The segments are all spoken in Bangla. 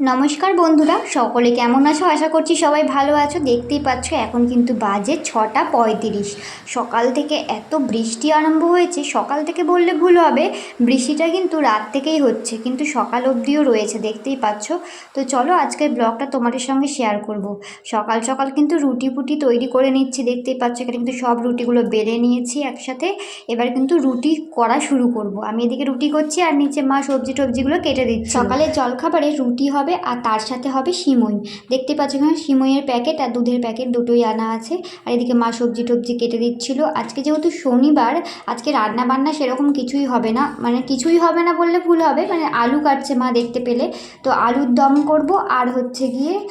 নমস্কার বন্ধুরা, সকলে কেমন আছো? আশা করছি সবাই ভালো আছো। দেখতেই পাচ্ছ, এখন কিন্তু বাজে ছটা পঁয়ত্রিশ। সকাল থেকে এত বৃষ্টি আরম্ভ হয়েছে, সকাল থেকে বললে ভুল হবে, বৃষ্টিটা কিন্তু রাত থেকেই হচ্ছে, কিন্তু সকাল অবধিও রয়েছে, দেখতেই পাচ্ছ। তো চলো আজকের ব্লগটা তোমাদের সঙ্গে শেয়ার করব। সকাল সকাল কিন্তু রুটি ফুটি তৈরি করে নিচ্ছি, দেখতেই পাচ্ছ, এখানে কিন্তু সব রুটিগুলো বেড়ে নিয়েছি একসাথে। এবার কিন্তু রুটি করা শুরু করব। আমি এদিকে রুটি করছি, আর নিচে মা সবজি টবজিগুলো কেটে দিচ্ছি। সকালে জলখাবারে রুটি হবে আর তার সাথে হবে সিমই। দেখতে পাচ্ছ এখানে সিমইয়ের প্যাকেট আর দুধের প্যাকেট দুটোই আনা আছে। আর এদিকে মা সবজি টবজি কেটে দিচ্ছিল। আজকে যেহেতু শনিবার, আজকে রান্না বান্না সেরকম কিছুই হবে না। মানে কিছুই হবে না বললে ভুল হবে। মানে আলু কাটছে মা দেখতে পেলে। তো আলুর দম করব আর হচ্ছে গিয়ে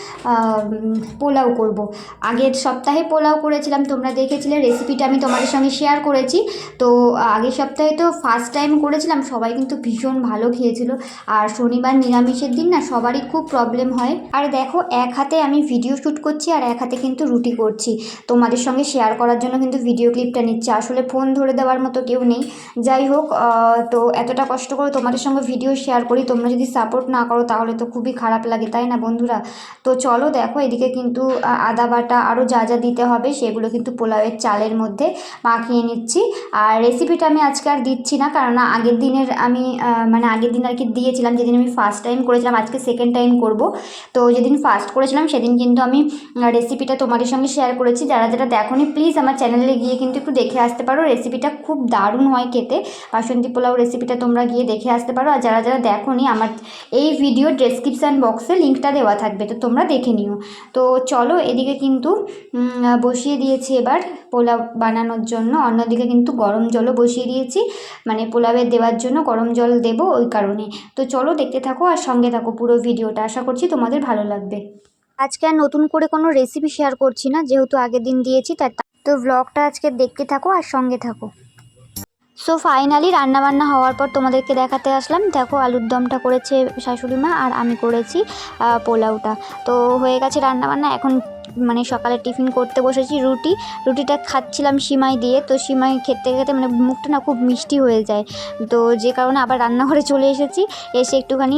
পোলাও করব। আগের সপ্তাহে পোলাও করেছিলাম। তোমরা দেখেছিলে, রেসিপিটা আমি তোমাদের সঙ্গে শেয়ার করেছি। তো, আগের সপ্তাহে তো ফার্স্ট টাইম করেছিলাম। সবাই কিন্তু ভীষণ ভালো খেয়েছিল। আর শনিবার নিরামিষের দিন না, সবারই খুব প্রবলেম হয়। আর দেখো, এক হাতে আমি ভিডিও শ্যুট করছি আর এক হাতে কিন্তু রুটি করছি। তোমাদের সঙ্গে শেয়ার করার জন্য কিন্তু ভিডিও ক্লিপটা নিচ্ছি। আসলে ফোন ধরে দেওয়ার মতো কেউ নেই। যাই হোক তো এতটা কষ্ট করে তোমাদের সঙ্গে ভিডিও শেয়ার করি। তোমরা যদি সাপোর্ট না করো, তাহলে তো খুবই খারাপ লাগে, তাই না বন্ধুরা? তো চলো দেখো, এদিকে কিন্তু আদা বাটা আরও যা যা দিতে হবে, সেগুলো কিন্তু পোলাওয়ের চালের মধ্যে মাখিয়ে নিচ্ছি। আর রেসিপিটা আমি আজকে আর দিচ্ছি না কারণ আগের দিনের আমি মানে আগের দিন আর কি দিয়েছিলাম, যেদিন আমি ফার্স্ট টাইম করেছিলাম, আজকে সেকেন্ড টাইম করব। তো যেদিন ফার্স্ট করেছিলাম, সেদিন কিন্তু আমি রেসিপিটা তোমাদের সঙ্গে শেয়ার করেছি। যারা যারা দেখোনি প্লিজ আমার চ্যানেলে গিয়ে কিন্তু একটু দেখে আসতে পারো। রেসিপিটা খুব দারুণ হয় খেতে। বাসন্তী পোলাও রেসিপিটা তোমরা গিয়ে দেখে আসতে পারো। আর যারা যারা দেখোনি, আমার এই ভিডিও ডেসক্রিপশান বক্সে লিঙ্কটা দেওয়া থাকবে, তো তোমরা দেখে নিও। তো চলো এদিকে কিন্তু বসিয়ে দিয়েছি এবার। পোলাও বানানোর জন্য। অন্যদিকে কিন্তু গরম জলও বসিয়ে দিয়েছি। মানে পোলাওয়ে দেওয়ার জন্য গরম জল দেবো ওই কারণে। তো চলো দেখতে থাকো আর সঙ্গে থাকো পুরো ভিডিওটা। আশা করছি তোমাদের ভালো লাগবে। আজকে আর নতুন করে কোনো রেসিপি শেয়ার করছি না। যেহেতু আগের দিন দিয়েছি তাই তো ব্লগটা আজকে দেখতে থাকো আর সঙ্গে থাকো। সো ফাইনালি রান্নাবান্না হওয়ার পর তোমাদেরকে দেখাতে আসলাম। দেখো আলুর দমটা করেছে শাশুড়ি মা আর আমি করেছি পোলাওটা। তো হয়ে গেছে রান্নাবান্না। এখন মানে সকালে টিফিন করতে বসেছি রুটি। রুটিটা খাচ্ছিলাম সিমাই দিয়ে। তো সিমাই খেতে খেতে মানে মুখটা না খুব মিষ্টি হয়ে যায়। তো যে কারণে আবার রান্নাঘরে চলে এসেছি। এসে একটুখানি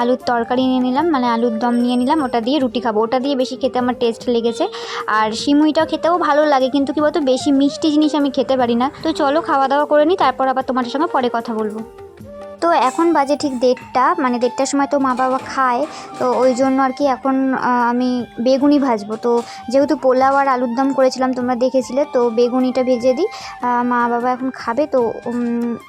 আলুর তরকারি নিয়ে নিলাম। মানে আলুর দম নিয়ে নিলাম। ওটা দিয়ে রুটি খাব। ওটা দিয়ে বেশি খেতে আমার টেস্ট লেগেছে। আর সিমুইটাও খেতেও ভালো লাগে। কিন্তু কি বলতো, বেশি মিষ্টি জিনিস আমি খেতে পারি না। তো চলো খাওয়া দাওয়া করে নিই। তারপর আবার তোমাদের সঙ্গে পরে কথা বলব। তো এখন বাজে ঠিক দেড়টা মানে দেড়টার সময় তো মা বাবা খায়, তো ওই জন্য আর কি এখন আমি বেগুনি ভাজবো। তো যেহেতু পোলাও আর আলুর দম করেছিলাম, তোমরা দেখেছিলে, তো বেগুনিটা ভেজে দিই। মা বাবা এখন খাবে, তো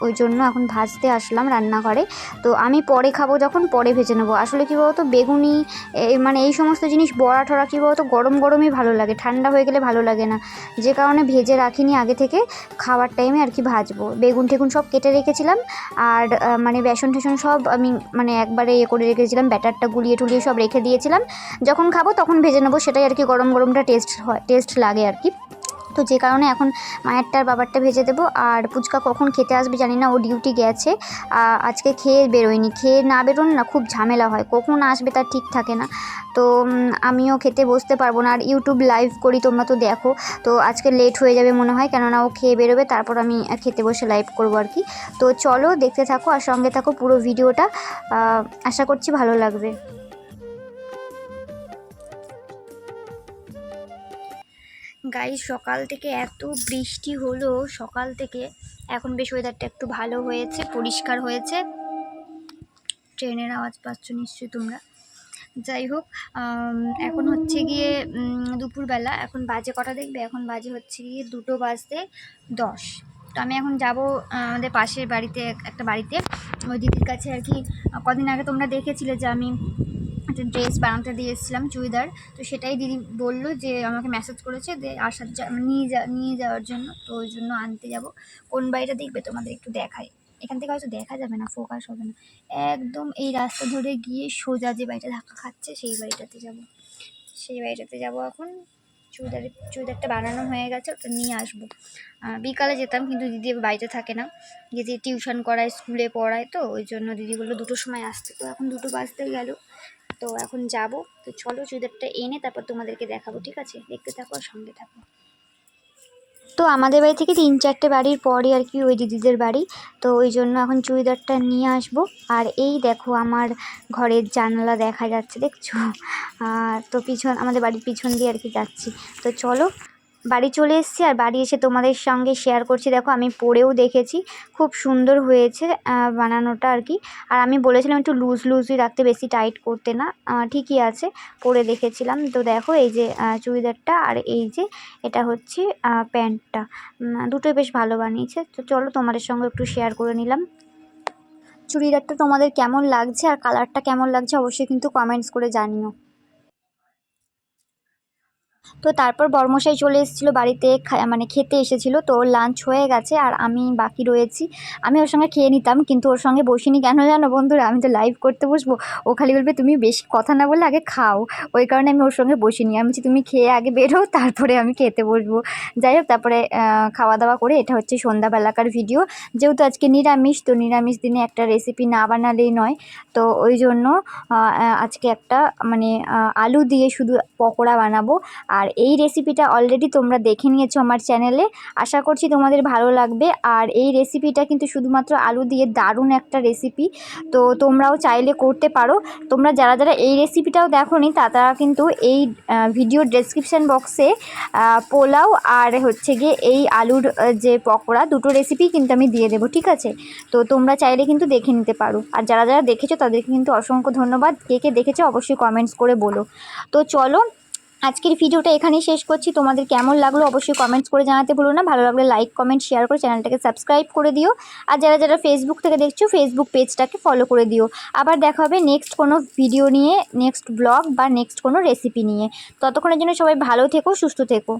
ওই জন্য এখন ভাজতে আসলাম রান্নাঘরে। তো আমি পরে খাব যখন, পরে ভেজে নেব। আসলে কী বলতো, বেগুনি মানে এই সমস্ত জিনিস বড়া ঠরা কী বলতো, গরম গরমই ভালো লাগে, ঠান্ডা হয়ে গেলে ভালো লাগে না। যে কারণে ভেজে রাখিনি আগে থেকে, খাওয়ার টাইমে আর কি ভাজবো। বেগুন টেগুন সব কেটে রেখেছিলাম, আর মানে বেসন টেসন সব আমি মানে একবারে ইয়ে করে রেখেছিলাম, ব্যাটারটা গুলিয়ে টুলিয়ে সব রেখে দিয়েছিলাম। যখন খাব তখন ভেজে নেব, সেটাই আর কি গরম গরমটা টেস্ট হয় টেস্ট লাগে আর কি। তো যে কারণে এখন মায়েরটার বাবারটা ভেজে দেবো। আর পুচকা কখন খেতে আসবে জানি না, ও ডিউটি গেছে। আজকে খেয়ে বেরোয়নি। খেয়ে না বেরোন না খুব ঝামেলা হয়। কখন আসবে তার ঠিক থাকে না। তো আমিও খেতে বসতে পারব না। আর ইউটিউব লাইভ করি, তোমরা তো দেখো। তো আজকে লেট হয়ে যাবে মনে হয়, কেননা ও খেয়ে বেরোবে, তারপর আমি খেতে বসে লাইভ করব আর কি। তো চলো, দেখতে থাকো আর সঙ্গে থাকো পুরো ভিডিওটা। আশা করছি ভালো লাগবে। গাই সকাল থেকে এত বৃষ্টি হলো, সকাল থেকে। এখন বেশ ওয়েদারটা একটু ভালো হয়েছে, পরিষ্কার হয়েছে। ট্রেনের আওয়াজ পাচ্ছ নিশ্চয়ই তোমরা। যাই হোক এখন হচ্ছে গিয়ে দুপুরবেলা। এখন বাজে কটা দেখবে? এখন বাজে হচ্ছে গিয়ে দুটো বাজতে দশ। তো আমি এখন যাব আমাদের পাশের বাড়িতে, একটা বাড়িতে। ওই দিদির কাছে আর কি, কদিন আগে তোমরা দেখেছিলে যে আমি একটা ড্রেস বানাতে দিয়ে এসেছিলাম চুড়িদার। তো সেটাই দিদি বলল যে, আমাকে মেসেজ করেছে যে, আসার নিয়ে যা, নিয়ে যাওয়ার জন্য, তো ওই জন্য আনতে যাব। কোন বাড়িটা দেখবে? তোমাদের একটু দেখায় এখান থেকে হয়তো দেখা যাবে না ফোকাস হবে না। একদম এই রাস্তা ধরে গিয়ে সোজা যে বাড়িটা ধাক্কা খাচ্ছে, সেই বাড়িটাতে যাব। সেই বাড়িটাতে যাব এখন। চুড়িদারের চুড়িদারটা বানানো হয়ে গেছে, ওটা নিয়ে আসব। বিকালে যেতাম, কিন্তু দিদি বাড়িতে থাকে না। দিদি টিউশন করায়, স্কুলে পড়ায়, তো ওই জন্য দিদি বলল দুটোর সময় আসতে তো এখন দুটো বাজতে গেল। তো এখন যাব। তো চলো চুড়িদারটা এনে তারপর তোমাদেরকে দেখাবো, ঠিক আছে? দেখতে থাকো সঙ্গে থাকো। তো আমাদের বাড়ি থেকে তিন চারটে বাড়ির পরে আর কি ওই দিদিদের বাড়ি। তো ওই জন্য এখন চুড়িদারটা নিয়ে আসব। আর এই দেখো আমার ঘরের জানলা দেখা যাচ্ছে, দেখছ? তো পিছন, আমাদের বাড়ির পিছন দিয়ে আর কি যাচ্ছি। তো চলো বাড়ি চলে এসেছি আর বাড়ি এসে তোমাদের সঙ্গে শেয়ার করছি। দেখো, আমি পরেও দেখেছি, খুব সুন্দর হয়েছে বানানোটা আর কি। আর আমি বলেছিলাম একটু লুজ লুজই রাখতে, বেশি টাইট করতে না ঠিকই আছে, পরে দেখেছিলাম। তো দেখো, এই যে চুড়িদারটা আর এই যে, এটা হচ্ছে প্যান্টটা। দুটোই বেশ ভালো বানিয়েছে। তো চলো, তোমাদের সঙ্গে একটু শেয়ার করে নিলাম। চুড়িদারটা তোমাদের কেমন লাগছে আর কালারটা কেমন লাগছে, অবশ্যই কিন্তু কমেন্টস করে জানিও। তো তারপর বর্মশাই চলে এসেছিল বাড়িতে মানে খেতে এসেছিল। তো ওর লাঞ্চ হয়ে গেছে আর আমি বাকি রয়েছি। আমি ওর সঙ্গে খেয়ে নিতাম, কিন্তু ওর সঙ্গে বসিনি কেন জানো বন্ধুরা? আমি তো লাইভ করতে বসবো। ও খালি বলবে, তুমি বেশি কথা না বলে আগে খাও। ওই কারণে আমি ওর সঙ্গে বসিনি। আমি বলছি, তুমি খেয়ে আগে বেরো, তারপরে আমি খেতে বসবো। যাই হোক, তারপরে খাওয়া দাওয়া করে এটা হচ্ছে সন্ধ্যাবেলাকার ভিডিও যেহেতু আজকে নিরামিষ, তো নিরামিষ দিনে একটা রেসিপি না বানালেই নয়। তো ওই জন্য আজকে একটা মানে আলু দিয়ে শুধু পকোড়া বানাবো। আর এই রেসিপিটা অলরেডি তোমরা দেখে নিয়েছো আমার চ্যানেলে আশা করছি তোমাদের ভালো লাগবে। আর এই রেসিপিটা কিন্তু শুধুমাত্র আলু দিয়ে দারুণ একটা রেসিপি তো তোমরাও চাইলে করতে পারো। তোমরা যারা যারা এই রেসিপিটাও দেখোনি, তা তারা কিন্তু এই ভিডিও ডেসক্রিপশান বক্সে পোলাও আর হচ্ছে গিয়ে এই আলুর যে পকোড়া, দুটো রেসিপি কিন্তু আমি দিয়ে দেবো, ঠিক আছে? তো তোমরা চাইলে কিন্তু দেখে নিতে পারো। আর যারা যারা দেখেছ, তাদেরকে কিন্তু অসংখ্য ধন্যবাদ। কে কে দেখেছ, অবশ্যই কমেন্টস করে বলো। তো চলো আজকের ভিডিওটা এখানেই শেষ করছি। তোমাদের কেমন লাগল অবশ্যই কমেন্টস করে জানাতে ভুলো না। ভালো লাগলে লাইক কমেন্ট শেয়ার করে চ্যানেলটাকে সাবস্ক্রাইব করে দিও। আর যারা যারা ফেসবুক থেকে দেখছ ফেসবুক পেজটাকে ফলো করে দিও। আবার দেখা হবে নেক্সট কোনো ভিডিও নিয়ে নেক্সট ব্লগ বা নেক্সট কোনো রেসিপি নিয়ে। ততক্ষণের জন্য সবাই ভালো থেকো, সুস্থ থেকো।